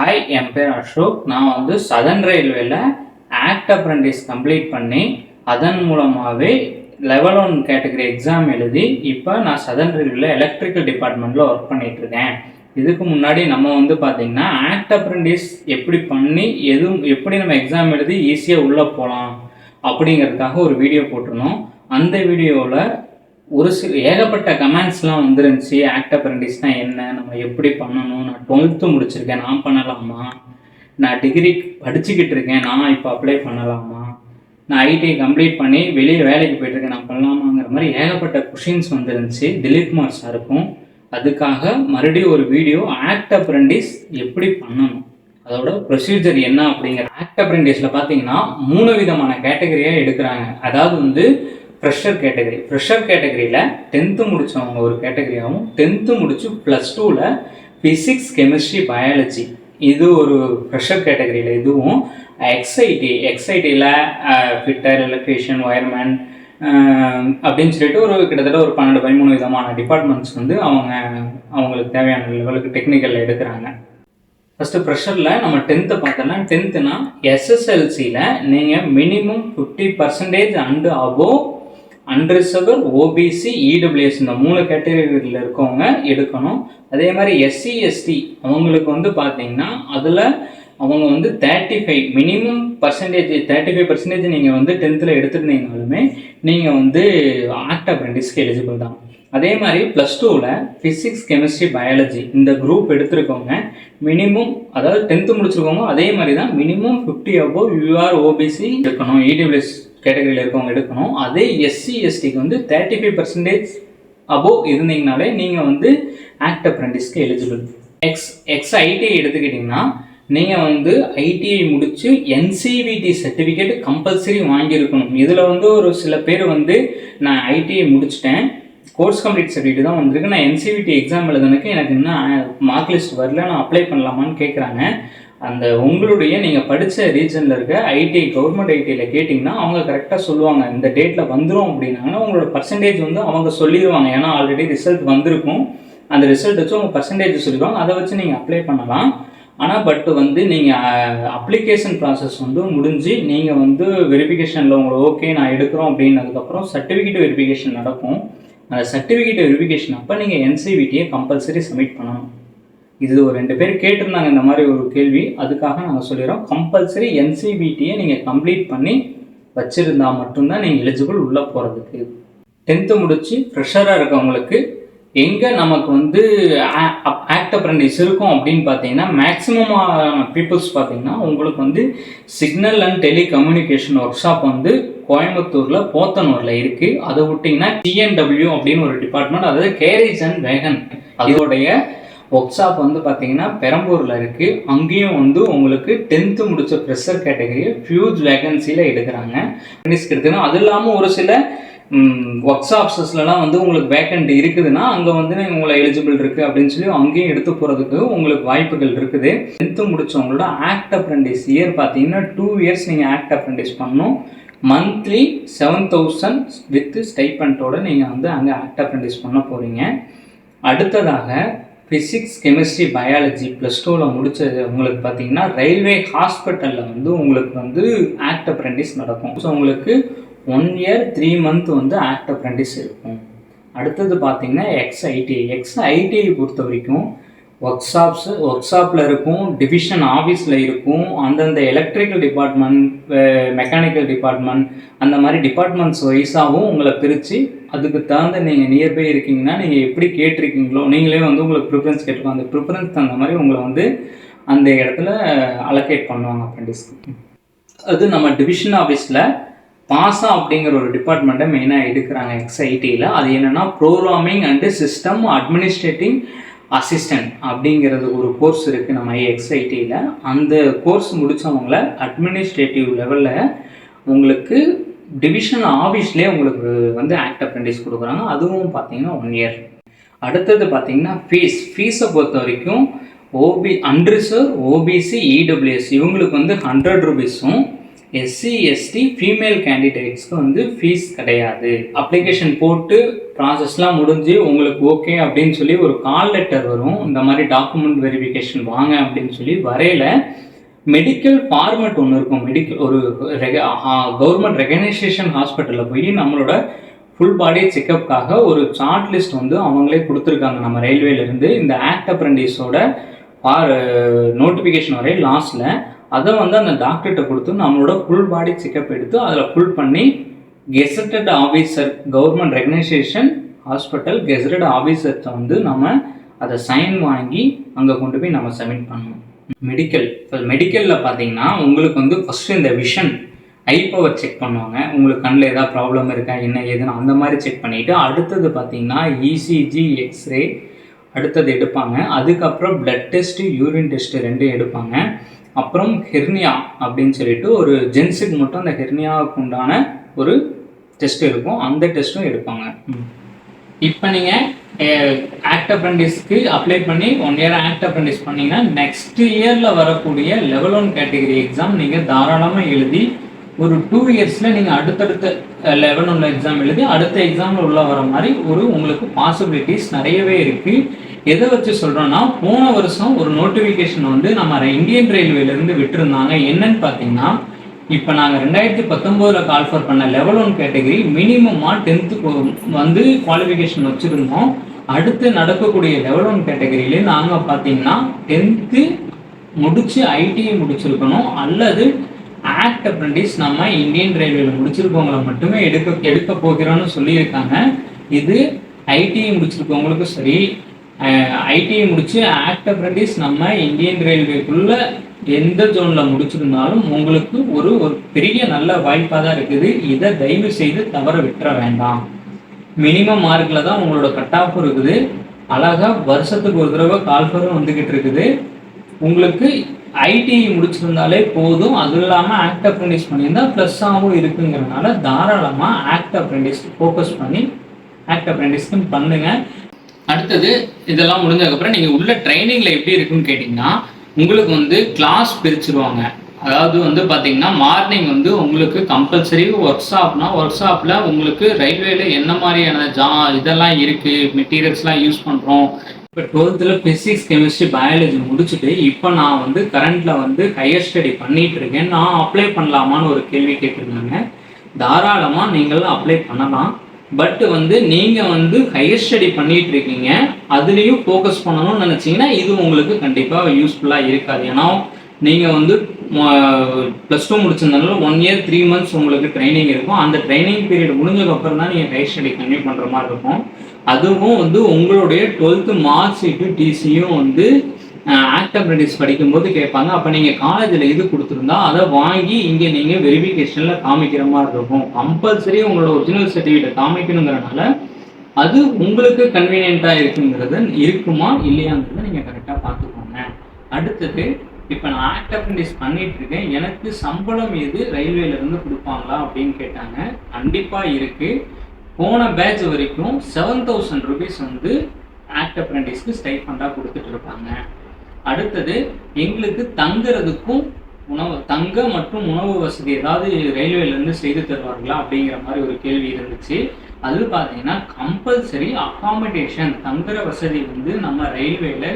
Hi என் பேர் அசோக். நான் வந்து சதன் ரயில்வேல ஆக்ட் அப்ரண்டிஸ் கம்ப்ளீட் பண்ணி அதன் மூலமாகவே லெவல் ஒன் கேட்டகரி எக்ஸாம் எழுதி இப்போ நான் சதன் ரயில்வேல எலக்ட்ரிக்கல் டிபார்ட்மெண்ட்டில் ஒர்க் பண்ணிகிட்ருக்கேன் இதுக்கு முன்னாடி நம்ம வந்து பார்த்திங்கன்னா ஆக்ட் அப்ரண்டிஸ் எப்படி பண்ணி எதுவும் எப்படி நம்ம எக்ஸாம் எழுதி ஈஸியாக உள்ளே போகலாம் அப்படிங்கிறதுக்காக ஒரு வீடியோ போட்டிருந்தோம். அந்த வீடியோவில் ஒரு சில ஏகப்பட்ட கமெண்ட்ஸ்லாம் வந்துருந்துச்சு ஆக்ட் அப்ரண்டிஸ்னால் என்ன நம்ம எப்படி பண்ணணும் நான் டுவெல்த்து முடிச்சிருக்கேன் நான் பண்ணலாமா? நான் டிகிரி படிச்சுக்கிட்டு இருக்கேன் நான் இப்போ அப்ளை பண்ணலாமா? நான் ஐடிஐ கம்ப்ளீட் பண்ணி வெளியே வேலைக்கு போயிட்டுருக்கேன் நான் பண்ணலாமாங்கிற மாதிரி ஏகப்பட்ட கொஷின்ஸ் வந்துருந்துச்சு. திலீப்குமார் சாருக்கும் அதுக்காக மறுபடியும் ஒரு வீடியோ ஆக்ட் அப்ரண்டிஸ் எப்படி பண்ணணும்? அதோட ப்ரொசீஜர் என்ன அப்படிங்கிற ஆக்ட் அப்ரண்டிஸில் பார்த்தீங்கன்னா மூணு விதமான கேட்டகரியாக எடுக்கிறாங்க. அதாவது வந்து ஃப்ரெஷர் கேட்டகரி ஃப்ரெஷர் கேட்டகரியில் டென்த்து முடித்தவங்க ஒரு கேட்டகரியாகவும் டென்த்து முடித்து ப்ளஸ் டூவில் ஃபிசிக்ஸ் கெமிஸ்ட்ரி பயாலஜி இது ஒரு ப்ரெஷர் கேட்டகரியில் இதுவும் எக்ஸ்ஐடி எக்ஸ்ஐடியில் ஃபிட்டர் எலக்ட்ரீஷியன் ஒயர்மேன் அப்படின்னு சொல்லிட்டு ஒரு கிட்டத்தட்ட ஒரு பன்னெண்டு பதிமூணு விதமான டிபார்ட்மெண்ட்ஸ் வந்து அவங்க அவங்களுக்கு தேவையான லெவலுக்கு டெக்னிக்கலில் எடுக்கிறாங்க. ஃபஸ்ட்டு ப்ரெஷரில் நம்ம டென்த்தை பார்த்தோம்னா டென்த்துனா எஸ்எஸ்எல்சியில் நீங்கள் minimum fifty percentage and above unreserved OBC EWS இந்த மூணு கேட்டகரியில் இருக்கவங்க எடுக்கணும். அதே மாதிரி எஸ்சி எஸ்டி அவங்களுக்கு வந்து பார்த்தீங்கன்னா அதில் அவங்க வந்து thirty five minimum percentage thirty five percentage நீங்கள் வந்து டென்த்தில் எடுத்துருந்தீங்கனாலுமே நீங்கள் வந்து ஆக்ட் அப்ரெண்டிஸ்க்கு எலிஜிபிள் தான். அதே மாதிரி ப்ளஸ் டூவில் ஃபிசிக்ஸ் கெமிஸ்ட்ரி பயாலஜி இந்த குரூப் எடுத்துருக்கவங்க மினிமம் அதாவது டென்த்து முடிச்சிருக்கவங்க அதே மாதிரி தான் minimum fifty above UR OBC எடுக்கணும். இடபிள்யூஎஸ் கேட்டகரியில் இருக்கவங்க எடுக்கணும். அதே எஸ்சி எஸ்டிக்கு வந்து தேர்ட்டி ஃபைவ் பர்சன்டேஜ் அபோவ் இருந்தீங்கனாலே நீங்கள் வந்து ஆக்ட் அப்ரெண்டிஸ்க்கு எலிஜிபிள் எக்ஸ் எக்ஸ் ஐடிஐ எடுத்துக்கிட்டிங்கன்னா நீங்கள் வந்து ஐடிஐ முடித்து என்சிவிடி சர்டிஃபிகேட் கம்பல்சரி வாங்கியிருக்கணும். இதில் வந்து ஒரு சில பேர் வந்து நான் ஐடிஐ முடிச்சிட்டேன். கோர்ஸ் கம்ப்ளீட் சர்டிஃபிகேட் தான் வந்திருக்கு. நான் என்சிவிடி எக்ஸாம் எழுதுனதுக்கு எனக்கு இன்னும் மார்க் லிஸ்ட் வரல. நான் அப்ளை பண்ணலாமான்னு கேட்குறாங்க அந்த உங்களுடைய நீங்கள் படித்த ரீஜனில் இருக்க ஐடிஐ கவர்மெண்ட் ஐடியில் கேட்டிங்கன்னா அவங்க கரெக்டாக சொல்லுவாங்க. இந்த டேட்டில் வந்துடும் அப்படின்னாங்கன்னா உங்களோட பர்சன்டேஜ் வந்து அவங்க சொல்லிடுவாங்க ஏன்னா ஆல்ரெடி ரிசல்ட் வந்திருக்கும். அந்த ரிசல்ட் வச்சு உங்கள் பர்சன்டேஜ் சொல்லிடுவாங்க. அதை வச்சு நீங்கள் அப்ளை பண்ணலாம். ஆனால் பட் வந்து நீங்கள் அப்ளிகேஷன் ப்ராசஸ் வந்து முடிஞ்சு நீங்கள் வந்து வெரிஃபிகேஷனில் உங்களை ஓகே நான் எடுக்கிறோம் அப்படின்னதுக்கப்புறம் சர்டிஃபிகேட் வெரிஃபிகேஷன் நடக்கும். அந்த சர்டிஃபிகேட் வெரிஃபிகேஷன் அப்போ நீங்கள் என்சிவிடியை கம்பல்சரி சப்மிட் பண்ணணும். இது ஒரு ரெண்டு பேர் கேட்டிருந்தாங்க இந்த மாதிரி ஒரு கேள்வி. அதுக்காக நாங்கள் சொல்லிடுறோம். கம்பல்சரி என்சிபிடியை நீங்கள் கம்ப்ளீட் பண்ணி வச்சுருந்தா மட்டும்தான் நீங்கள் எலிஜிபிள் உள்ளே போகிறதுக்கு டென்த்து முடித்து ஃப்ரெஷராக இருக்கவங்களுக்கு எங்கே நமக்கு வந்து ஆக்ட் அப்ரண்டிஸ் இருக்கும் அப்படின்னு பார்த்தீங்கன்னா மேக்ஸிமம் பீப்புள்ஸ் பார்த்தீங்கன்னா உங்களுக்கு வந்து signal and telecommunication workshop வந்து கோயம்புத்தூரில் போத்தனூரில் இருக்குது அதை விட்டிங்கன்னா டிஎன்டபிள்யூ அப்படின்னு ஒரு டிபார்ட்மெண்ட் அதாவது கேரேஜ் அண்ட் வேகன் அதோடைய ஒர்க் ஷாப் வந்து பார்த்தீங்கன்னா பெரம்பூரில் இருக்குது அங்கேயும் வந்து உங்களுக்கு டென்த்து முடித்த ப்ரெஷர் கேட்டகரியை ஃபியூஜ் வேகன்சியில் எடுக்கிறாங்க. எடுக்கணும் அது இல்லாமல் ஒரு சில ஒர்க் ஷாப்ஸஸ்லாம் வந்து உங்களுக்கு வேக்கண்ட் இருக்குதுன்னா அங்கே வந்து உங்களை எலிஜிபிள் இருக்குது அப்படின்னு சொல்லி அங்கேயும் எடுத்து போகிறதுக்கு உங்களுக்கு வாய்ப்புகள் இருக்குது. டென்த்து முடித்தவங்களோட ஆக்ட் அப்ரெண்டிஸ் இயர் பார்த்தீங்கன்னா டூ இயர்ஸ் நீங்கள் ஆக்ட் அப்ரெண்டிஸ் பண்ணணும். மந்த்லி செவன் தௌசண்ட் வித் ஸ்டைப்பண்ட்டோட நீங்கள் வந்து அங்கே ஆக்ட் அப்ரெண்டிஸ் பண்ண போகிறீங்க அடுத்ததாக ஃபிசிக்ஸ் கெமிஸ்ட்ரி பயாலஜி ப்ளஸ் டூவில் முடிச்சது உங்களுக்கு பார்த்தீங்கன்னா ரயில்வே ஹாஸ்பிட்டலில் வந்து உங்களுக்கு வந்து ஆக்ட் அப்ரெண்டிஸ் நடக்கும். ஸோ உங்களுக்கு ஒன் இயர் த்ரீ மந்த் வந்து ஆக்ட் அப்ரெண்டிஸ் இருக்கும். அடுத்தது பார்த்தீங்கன்னா எக்ஸ் ஐடிஐ எக்ஸ் ஐடிஐ பொறுத்த வரைக்கும் ஒர்க் ஷாப்ஸ் ஒர்க் ஷாப்பில் இருக்கும் டிவிஷன் ஆஃபீஸில் இருக்கும் அந்தந்த எலக்ட்ரிக்கல் டிபார்ட்மெண்ட் மெக்கானிக்கல் டிபார்ட்மெண்ட் அந்த மாதிரி டிபார்ட்மெண்ட்ஸ் வைஸாகவும் உங்களை பிரித்து அதுக்கு தகுந்த நீங்கள் நியர்பை இருக்கீங்கன்னா நீங்கள் எப்படி கேட்டிருக்கீங்களோ நீங்களே வந்து உங்களுக்கு ப்ரிஃபரன்ஸ் கேட்டிருக்கோம். அந்த ப்ரிஃபரன்ஸ் தகுந்த மாதிரி உங்களை வந்து அந்த இடத்துல அலோகேட் பண்ணுவாங்க அப்ரெண்டிஸ்க்கு அது நம்ம டிவிஷன் ஆஃபீஸில் பாசா அப்படிங்கிற ஒரு டிபார்ட்மெண்ட்டை மெயினாக எடுக்கிறாங்க எக்ஸ்ஐடியில் அது என்னென்னா programming and system administrating assistant அப்படிங்கிறது ஒரு கோர்ஸ் இருக்குது நம்ம எக்ஸ்ஐடியில் அந்த கோர்ஸ் முடித்தவங்கள அட்மினிஸ்ட்ரேட்டிவ் லெவலில் உங்களுக்கு டிவிஷன் ஆஃபீஸ்லேயே உங்களுக்கு வந்து ஆக்ட் அப்ரெண்டிஸ் கொடுக்குறாங்க. அதுவும் பார்த்தீங்கன்னா ஒன் இயர் அடுத்தது பார்த்தீங்கன்னா ஃபீஸ் ஃபீஸை பொறுத்த வரைக்கும் ஓபி அன்ரிசர்வ் ஓபிசி இடபிள்யூஎஸ் இவங்களுக்கு வந்து ஹண்ட்ரட் ருபீஸும் எஸ்சி எஸ்டி ஃபீமேல் கேண்டிடேட்ஸ்க்கு வந்து ஃபீஸ் கிடையாது. அப்ளிகேஷன் போட்டு ப்ராசஸ்லாம் முடிஞ்சு உங்களுக்கு ஓகே அப்படின்னு சொல்லி ஒரு கால் லெட்டர் வரும். இந்த மாதிரி டாக்குமெண்ட் வெரிஃபிகேஷன் வாங்க அப்படின்னு சொல்லி வரையில. மெடிக்கல் ஃபார்மெட் ஒன்று இருக்கும். மெடிக்கல் ஒரு கவர்மெண்ட் ரெகனைசேஷன் ஹாஸ்பிட்டலில் போய் நம்மளோட ஃபுல் பாடி செக்கப்காக ஒரு சார்ட் லிஸ்ட் வந்து அவங்களே கொடுத்துருக்காங்க. நம்ம ரயில்வேலேருந்து இந்த ஆக்ட் அப்ரண்டிஸோட பார் நோட்டிஃபிகேஷன் வரை லாஸ்ட்டில் அதை வந்து அந்த டாக்டர்கிட்ட கொடுத்து நம்மளோட ஃபுல் பாடி செக்கப் எடுத்து அதில் ஃபுல் பண்ணி gazetted officer government recognition hospital gazetted ஆஃபீஸர்கிட்ட வந்து நம்ம அதை சைன் வாங்கி அங்கே கொண்டு போய் நம்ம சப்மிட் பண்ணணும். மெடிக்கல் இப்போ மெடிக்கலில் பார்த்தீங்கன்னா உங்களுக்கு வந்து ஃபஸ்ட்டு இந்த விஷன் ஐ பவர் செக் பண்ணுவாங்க. உங்களுக்கு கண்ணில் ஏதாவது ப்ராப்ளம் இருக்கா என்ன ஏதுன்னு அந்த மாதிரி செக் பண்ணிவிட்டு அடுத்தது பார்த்தீங்கன்னா இசிஜி எக்ஸ்ரே அடுத்தது எடுப்பாங்க. அதுக்கப்புறம் பிளட் டெஸ்ட்டு யூரின் டெஸ்ட்டு ரெண்டும் எடுப்பாங்க. அப்புறம் ஹெர்னியா அப்படின்னு சொல்லிட்டு ஒரு ஜென்ஸுக்கு மட்டும் அந்த ஹெர்னியாவுக்கு உண்டான ஒரு டெஸ்ட் இருக்கும். அந்த டெஸ்ட்டும் எடுப்பாங்க. இப்போ நீங்கள் ஆக்ட் அப்ரண்டிஸ்க்கு அப்ளை பண்ணி ஒன் இயர் ஆக்ட் அப்ரண்டிஸ் பண்ணீங்கன்னா நெக்ஸ்ட் இயரில் வரக்கூடிய லெவல் ஒன் கேட்டகரி எக்ஸாம் நீங்கள் தாராளமாக எழுதி ஒரு டூ இயர்ஸில் நீங்கள் அடுத்தடுத்த லெவல் ஒன் எக்ஸாம் எழுதி அடுத்த எக்ஸாமில் உள்ள வர மாதிரி ஒரு உங்களுக்கு பாசிபிலிட்டிஸ் நிறையவே இருக்குது எதை வச்சு சொல்கிறோன்னா போன வருஷம் ஒரு நோட்டிஃபிகேஷன் வந்து நம்ம இந்தியன் ரயில்வேலேருந்து விட்டுருந்தாங்க. என்னன்னு பார்த்தீங்கன்னா இப்போ நாங்கள் ரெண்டாயிரத்தி பத்தொம்போதில் கால்ஃபர் பண்ண லெவல் ஒன் கேட்டகரி மினிமமாக டென்த்து வந்து குவாலிஃபிகேஷன் வச்சுருந்தோம். அடுத்து நடக்கக்கூடிய லெவல் ஒன் கேட்டகரியிலே நாங்கள் பார்த்தீங்கன்னா டென்த்து முடிச்சு ஐடிஐ முடிச்சிருக்கணும். அல்லது ஆக்ட் அப்ரண்டிஸ் நம்ம இந்தியன் ரயில்வேல முடிச்சிருக்கவங்கள மட்டுமே எடுக்க எடுக்க போகிறோன்னு சொல்லியிருக்காங்க. இது ஐடிஐ முடிச்சிருக்கவங்களுக்கும் சரி ஐடிஐ முடிச்சு ஆக்ட் அப்ரண்டிஸ் நம்ம இந்தியன் ரயில்வேக்குள்ள எந்த ஜோனில் முடிச்சிருந்தாலும் உங்களுக்கு ஒரு ஒரு பெரிய நல்ல வாய்ப்பாக தான் இருக்குது. இதை தயவு செய்து தவற விட்டுற வேண்டாம். மினிமம் மார்க்கில் தான் உங்களோட கட் ஆஃப் இருக்குது. அழகாக வருஷத்துக்கு ஒரு தடவை கால்ஃபரும் வந்துக்கிட்டு இருக்குது. உங்களுக்கு ஐடிஐ முடிச்சிருந்தாலே போதும். அது இல்லாமல் ஆக்ட் அப்ரெண்டிஸ் பண்ணியிருந்தால் ப்ளஸ்ஸாகவும் இருக்குங்கிறனால தாராளமாக ஆக்ட் அப்ரெண்டிஸ் ஃபோக்கஸ் பண்ணி ஆக்ட் அப்ரெண்டிஸ்க்கு பண்ணுங்கள் அடுத்தது இதெல்லாம் முடிஞ்சதுக்கப்புறம் நீங்கள் உள்ள ட்ரைனிங்கில் எப்படி இருக்குன்னு கேட்டிங்கன்னா உங்களுக்கு வந்து கிளாஸ் பிரிச்சுருவாங்க. அதாவது வந்து பார்த்தீங்கன்னா மார்னிங் வந்து உங்களுக்கு கம்பல்சரி ஒர்க் ஷாப்னா ஒர்க் ஷாப்பில் உங்களுக்கு ரயில்வேல என்ன மாதிரியான ஜா இதெல்லாம் இருக்குது மெட்டீரியல்ஸ்லாம் யூஸ் பண்ணுறோம் இப்போ டுவெல்த்தில் ஃபிசிக்ஸ் கெமிஸ்ட்ரி பயாலஜி முடிச்சுட்டு இப்போ நான் வந்து கரண்ட்டில் வந்து ஹையர் ஸ்டடி பண்ணிட்டு இருக்கேன். நான் அப்ளை பண்ணலாமான்னு ஒரு கேள்வி கேட்டிருந்தாங்க. தாராளமாக நீங்களும் அப்ளை பண்ணலாம். பட் வந்து நீங்கள் வந்து ஹையர் ஸ்டடி பண்ணிட்டு இருக்கீங்க அதுலேயும் ஃபோக்கஸ் பண்ணணும்னு நினச்சிங்கன்னா இது உங்களுக்கு கண்டிப்பாக யூஸ்ஃபுல்லாக இருக்காது. ஏன்னா நீங்கள் வந்து ப்ளஸ் டூ முடிச்சிருந்தாலும் ஒன் இயர் த்ரீ மந்த்ஸ் உங்களுக்கு ட்ரைனிங் இருக்கும். அந்த ட்ரைனிங் பீரியட் முடிஞ்சதுக்கப்புறம் தான் நீங்கள் ஹையர் ஸ்டடி கன்டினியூ பண்ணுற மாதிரி இருக்கும். அதுவும் வந்து உங்களுடைய டுவெல்த்து மார்க் ஷீட்டு டிசியும் வந்து ஆக்ட் ரெடிஸ் படிக்கும்போது கேட்பாங்க. அப்போ நீங்கள் காலேஜில் இது கொடுத்துருந்தா அதை வாங்கி இங்கே நீங்கள் வெரிஃபிகேஷனில் காமிக்கிற மாதிரி இருக்கும். கம்பல்சரி உங்களோட ஒரிஜினல் சர்டிஃபிகேட் காமிக்கணுங்கிறனால அது உங்களுக்கு கன்வீனியண்ட்டாக இருக்குங்கிறது இருக்குமா இல்லையாங்கிறத நீங்கள் கரெக்டாக பார்த்துக்கோங்க. அடுத்தது இப்போ நான் ஆக்ட் அப்ரெண்டிஸ் பண்ணிட்டு இருக்கேன். எனக்கு சம்பளம் எது? ரயில்வேலேருந்து கொடுப்பாங்களா அப்படின்னு கேட்டாங்க. கண்டிப்பாக இருக்குது போன பேட்ச் வரைக்கும் செவன் தௌசண்ட் ருபீஸ் வந்து ஆக்ட் அப்ரெண்டிஸ்க்கு ஸ்டைஃபண்டாக கொடுத்துட்டு இருப்பாங்க அடுத்தது எங்களுக்கு தங்குறதுக்கும் உணவு தங்க மற்றும் உணவு வசதி ஏதாவது ரயில்வேலேருந்து செய்து தருவார்களா அப்படிங்கிற மாதிரி ஒரு கேள்வி இருந்துச்சு. அது பார்த்தீங்கன்னா கம்பல்சரி அகாமடேஷன் தங்குற வசதி வந்து நம்ம ரயில்வேல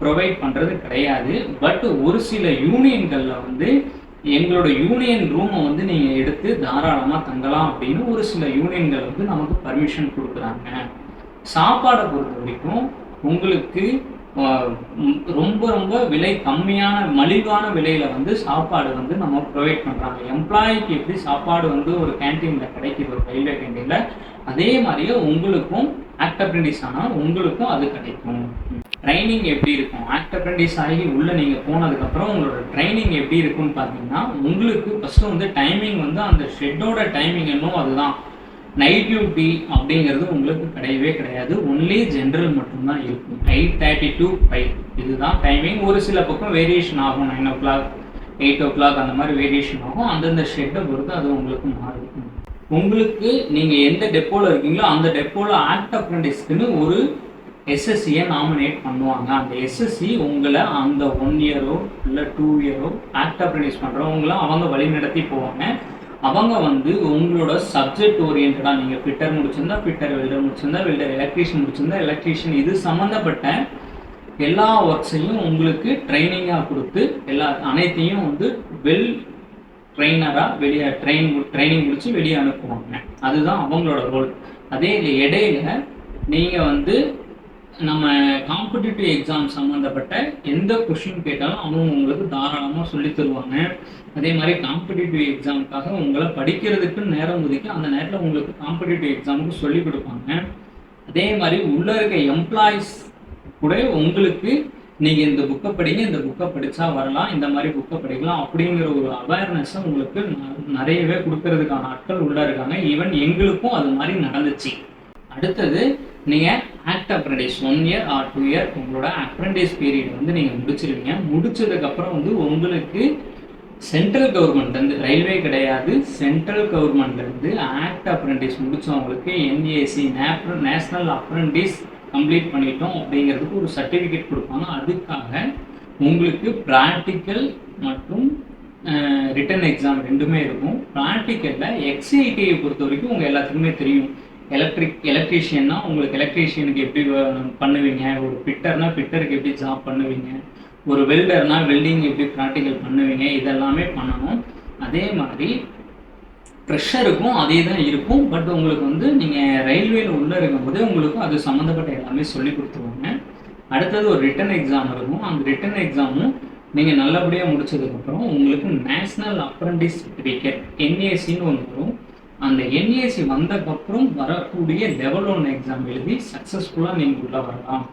ப்ரொவைட் பண்ணுறது கிடையாது. பட் ஒரு சில யூனியன்களில் வந்து எங்களோட யூனியன் ரூமை வந்து நீங்கள் எடுத்து தாராளமாக தங்கலாம் அப்படின்னு ஒரு சில யூனியன்கள் வந்து நமக்கு பர்மிஷன் கொடுக்குறாங்க. சாப்பாடை பொறுத்த வரைக்கும் உங்களுக்கு ரொம்ப ரொம்ப விலை கம்மியான மலிவான விலையில வந்து சாப்பாடு வந்து நம்ம ப்ரொவைட் பண்ணுறாங்க எம்ப்ளாயிக்கு எப்படி சாப்பாடு வந்து ஒரு கேன்டீனில் கிடைக்குது ஒரு ரயில்வே கேன்டீனில் அதே மாதிரியே உங்களுக்கும் ஆக்ட் அப்ரெண்டிஸ் ஆனால் உங்களுக்கும் அது கிடைக்கும். ட்ரைனிங் எப்படி இருக்கும்? ஆக்ட் அப்ரெண்டிஸ் ஆகி உள்ளே நீங்கள் போனதுக்கப்புறம் உங்களோட ட்ரைனிங் எப்படி இருக்கும்னு பார்த்தீங்கன்னா உங்களுக்கு ஃபஸ்ட்டு வந்து டைமிங் வந்து அந்த ஷெட்டோட டைமிங் என்னவோ அதுதான். நைட் டியூட்டி அப்படிங்கிறது உங்களுக்கு கிடையவே கிடையாது. ஒன்லி ஜென்ரல் மட்டும்தான் இருக்கும். எயிட் தேர்ட்டி டு ஃபைவ் இதுதான் டைமிங் ஒரு சில பக்கம் வேரியேஷன் ஆகும். Nine o'clock eight o'clock அந்த மாதிரி வேரியேஷன் ஆகும். அந்தந்த ஷெட்டை பொறுத்து அது உங்களுக்கு மாறும். உங்களுக்கு நீங்கள் எந்த டெப்போவில் இருக்கீங்களோ அந்த டெப்போவில் ஆக்ட் அப்ரெண்டிஸ்க்குன்னு ஒரு எஸ்எஸ்சியை நாமினேட் பண்ணுவாங்க. அந்த எஸ்எஸ்சி உங்களை அந்த ஒன் இயரோ இல்லை டூ இயரோ ஆக்ட் அப்ரண்டிஸ் பண்ணுறவங்களும் அவங்க வழி நடத்தி போவாங்க. அவங்க வந்து உங்களோட சப்ஜெக்ட் ஓரியன்டாக நீங்கள் ஃபிட்டர் முடிச்சிருந்தா ஃபிட்டர் வெல்டர் முடிச்சிருந்தா வெல்டர் எலக்ட்ரீஷியன் முடிச்சிருந்தா எலக்ட்ரீஷியன் இது சம்மந்தப்பட்ட எல்லா ஒர்க்ஸையும் உங்களுக்கு ட்ரைனிங்காக கொடுத்து எல்லா அனைத்தையும் வந்து வெல் ட்ரெயினராக வெளியே ட்ரெயின் ட்ரைனிங் முடிச்சு வெளியே அனுப்புவாங்க. அதுதான் அவங்களோட ரோல் அதே இடையில நீங்கள் வந்து நம்ம காம்படிட்டிவ் எக்ஸாம் சம்மந்தப்பட்ட எந்த கொஷின் கேட்டாலும் அவங்க உங்களுக்கு தாராளமாக சொல்லி தருவாங்க. அதே மாதிரி காம்படிட்டிவ் எக்ஸாமுக்காக உங்களை படிக்கிறதுக்கு நேரம் ஒதுக்கி அந்த நேரத்தில் உங்களுக்கு காம்படிட்டிவ் எக்ஸாமுக்கு சொல்லி கொடுப்பாங்க. அதே மாதிரி உள்ளே இருக்க எம்ப்ளாயிஸ் கூட உங்களுக்கு நீங்கள் இந்த புக்கை படிங்க இந்த புக்கை படித்தா வரலாம் இந்த மாதிரி புக்கை படிக்கலாம் அப்படிங்கிற ஒரு அவேர்னஸை உங்களுக்கு ந- நிறையவே கொடுக்கறதுக்கான ஆட்கள் உள்ளே இருக்காங்க. ஈவன் எங்களுக்கும் அது மாதிரி நடந்துச்சு. அடுத்தது நீங்கள் act apprentice one year or two year உங்களோட அப்ரண்டிஸ் பீரியட் வந்து நீங்கள் முடிச்சிருவீங்க. முடிச்சதுக்கப்புறம் வந்து உங்களுக்கு சென்ட்ரல் கவர்மெண்ட்லேருந்து ரயில்வே கிடையாது. சென்ட்ரல் கவர்மெண்ட்லேருந்து ஆக்ட் அப்ரண்டிஸ் முடித்தவங்களுக்கு என்ஏசி நேஷனல் அப்ரண்டிஸ் கம்ப்ளீட் பண்ணிட்டோம் அப்படிங்கிறதுக்கு ஒரு சர்டிஃபிகேட் கொடுப்பாங்க. அதுக்காக உங்களுக்கு ப்ராக்டிக்கல் மற்றும் ரிட்டன் எக்ஸாம் ரெண்டுமே இருக்கும். ப்ராக்டிக்கலில் எக்ஸ்ஐடியை பொறுத்த வரைக்கும் உங்கள் எல்லாத்துக்குமே தெரியும். எலக்ட்ரிக் எலக்ட்ரீஷியன்னா உங்களுக்கு எலக்ட்ரீஷியனுக்கு எப்படி பண்ணுவீங்க? ஒரு பிட்டர்னா பிட்டருக்கு எப்படி ஜாப் பண்ணுவீங்க? ஒரு வெல்டர்னா வெல்டிங் எப்படி ப்ராக்டிக்கல் பண்ணுவீங்க? இதெல்லாமே பண்ணணும். அதே மாதிரி ப்ரெஷருக்கும் அதே தான் இருக்கும். பட் உங்களுக்கு வந்து நீங்கள் ரயில்வேல உள்ளே இருக்கும்போது உங்களுக்கும் அது சம்மந்தப்பட்ட எல்லாமே சொல்லி கொடுத்துருவாங்க. அடுத்தது ஒரு ரிட்டன் எக்ஸாம் இருக்கும். அந்த ரிட்டன் எக்ஸாமும் நீங்கள் நல்லபடியாக முடிச்சதுக்கப்புறம் உங்களுக்கு நேஷ்னல் அப்ரண்டிஸ் சர்டிஃபிகேட் என்ஏசின்னு ஒன்று வரும். அந்த என்ஏசி வந்ததுக்கப்புறம் வரக்கூடிய லெவல் ஒன் எக்ஸாம் எழுதி சக்ஸஸ்ஃபுல்லாக நீங்கள் உள்ளே வரலாம்.